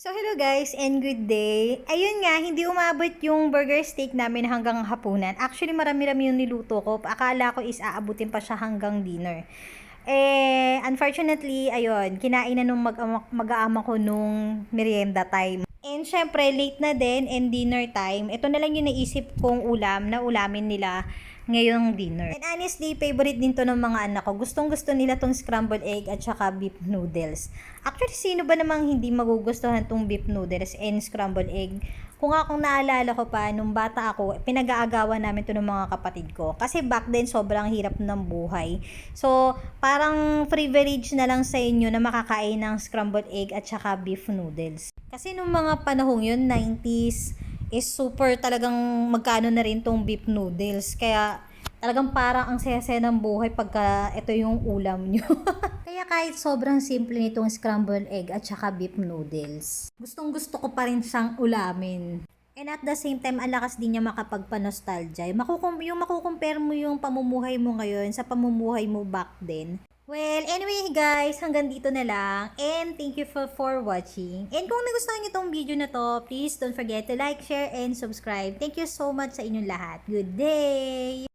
So hello guys and good day. Ayun nga, hindi umabot yung burger steak namin hanggang hapunan. Actually marami-rami yung niluto ko. Akala ko is aabutin pa siya hanggang dinner. Eh, unfortunately, ayun, kinain na nung mag-ama, mag-aama ko nung merienda time. And syempre, late na din and dinner time. Ito na lang yung naisip kong ulam na ulamin nila ngayong dinner. And honestly, favorite din to ng mga anak ko. Gustong gusto nila tong scrambled egg at saka beef noodles. Actually, sino ba namang hindi magugustuhan tong beef noodles and scrambled egg? Kung akong naalala ko pa, nung bata ako, pinag-aagawan namin to ng mga kapatid ko. Kasi back then, sobrang hirap ng buhay. So, parang privilege na lang sa inyo na makakain ng scrambled egg at saka beef noodles. Kasi nung mga panahong yun, 90s, is super talagang magkano na rin tong beef noodles. Kaya talagang parang ang saya-saya ng buhay pagka ito yung ulam nyo. Kaya kahit sobrang simple nitong scrambled egg at saka beef noodles, gustong gusto ko pa rin siyang ulamin. And at the same time, ang lakas din niya makapagpa-nostalgia. Makukum yung makukumpare mo yung pamumuhay mo ngayon sa pamumuhay mo back then. Well, anyway guys, hanggang dito na lang. And thank you for, for watching. And kung nagustuhan niyo tong video na to, please don't forget to like, share, and subscribe. Thank you so much sa inyong lahat. Good day!